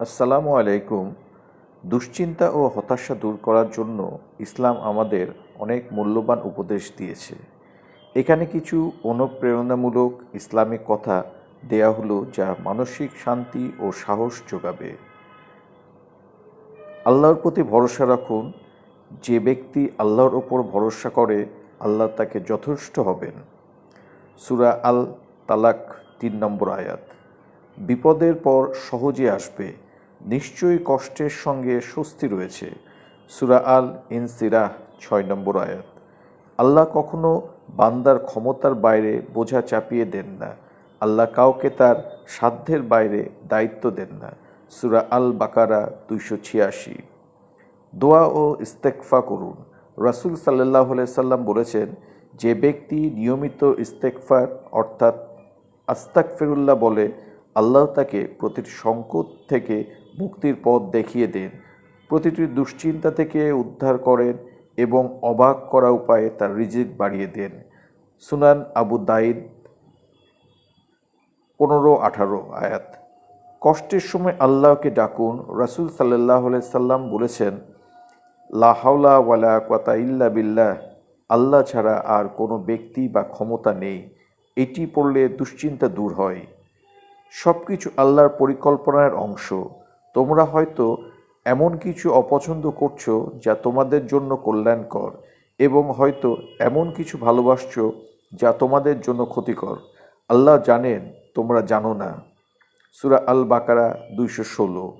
আসসালামু আলাইকুম। দুশ্চিন্তা ও হতাশা দূর করার জন্য ইসলাম আমাদের অনেক মূল্যবান উপদেশ দিয়েছে। এখানে কিছু অনুপ্রেরণামূলক ইসলামিক কথা দেয়া হলো যা মানসিক শান্তি ও সাহস যোগাবে। আল্লাহর প্রতি ভরসা রাখুন। যে ব্যক্তি আল্লাহর ওপর ভরসা করে, আল্লাহ তাকে যথেষ্ট হবেন। সুরা আল তালাক তিন নম্বর আয়াত। বিপদের পর সহজে আসবে। নিশ্চয়ই কষ্টের সঙ্গে স্বস্তি রয়েছে। সুরা আল ইনসিরাহ ছয় নম্বর আয়াত। আল্লাহ কখনো বান্দার ক্ষমতার বাইরে বোঝা চাপিয়ে দেন না। আল্লাহ কাউকে তার সাধ্যের বাইরে দায়িত্ব দেন না। সুরা আল বাকারা, দুইশো ছিয়াশি। দোয়া ও ইস্তেকফা করুন। রাসুল সাল্লাহ সাল্লাম বলেছেন, যে ব্যক্তি নিয়মিত ইস্তেকফার অর্থাৎ আস্তাক ফেরুল্লাহ বলে, আল্লাহ তাকে প্রতিটি সংকট থেকে মুক্তির পথ দেখিয়ে দেন। প্রতিটি দুশ্চিন্তা থেকে উদ্ধার করেন এবং অবাক করা উপায়ে তার রিজিক বাড়িয়ে দেন। সুনান আবু দাইদ, পনেরো আঠারো আয়াত। কষ্টের সময় আল্লাহকে ডাকুন। রাসুল সাল্লাহ সাল্লাম বলেছেন লাহাউলা ওয়ালা কথা ইল্লা বিল্লাহ। আল্লাহ ছাড়া আর কোনো ব্যক্তি বা ক্ষমতা নেই। এটি পড়লে দুশ্চিন্তা দূর হয়। সব কিছু আল্লাহর পরিকল্পনার অংশ। তোমরা হয়তো এমন কিছু অপছন্দ করছ যা তোমাদের জন্য কল্যাণকর এবং হয়তো এমন কিছু ভালোবাসছো যা তোমাদের জন্য ক্ষতিকর। আল্লাহ জানেন, তোমরা জানো না। সুরা আল বাকারা দুইশো ষোলো।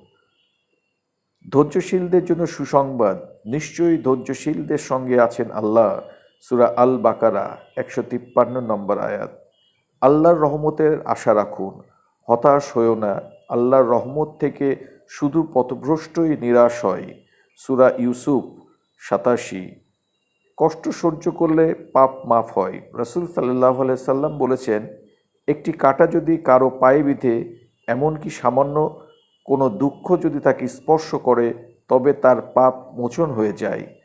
ধৈর্যশীলদের জন্য সুসংবাদ। নিশ্চয়ই ধৈর্যশীলদের সঙ্গে আছেন আল্লাহ। সুরা আল বাকারা একশো তিপ্পান্ন নম্বর আয়াত। আল্লাহর রহমতের আশা রাখুন। হতাশ হয়েও না। আল্লাহর রহমত থেকে শুধু পথভ্রষ্টই নিরাশ হয়। সুরা ইউসুফ সাতাশি। কষ্ট সহ্য করলে পাপ মাফ হয়। রসুল সাল্লাহ সাল্লাম বলেছেন, একটি কাটা যদি কারও পায়ে বিধে এমনকি সামান্য কোনো দুঃখ যদি তাকে স্পর্শ করে, তবে তার পাপ মোচন হয়ে যায়?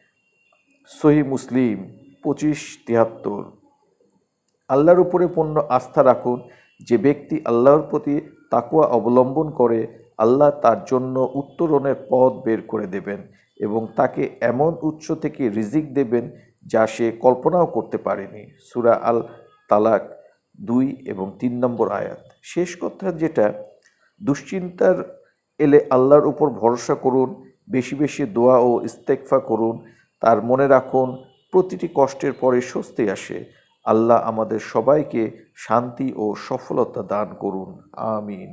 সহি মুসলিম, পঁচিশ তিয়াত্তর আল্লাহর উপরে পূর্ণ আস্থা রাখুন যে ব্যক্তি আল্লাহর প্রতি তাকুয়া অবলম্বন করে আল্লাহ তার জন্য উত্তরণের পথ বের করে দেবেন এবং তাকে এমন উৎস থেকে রিজিক দেবেন যা সে কল্পনাও করতে পারেনি। সুরা আল তালাক দুই এবং তিন নম্বর আয়াত। শেষ কথা যেটা, দুশ্চিন্তার এলে আল্লাহর উপর ভরসা করুন, বেশি বেশি দোয়া ও ইস্তেকফা করুন, তার মনে রাখুন, প্রতিটি কষ্টের পরে স্বস্তি আসে। আল্লাহ আমাদের সবাইকে শান্তি ও সফলতা দান করুন। আমিন।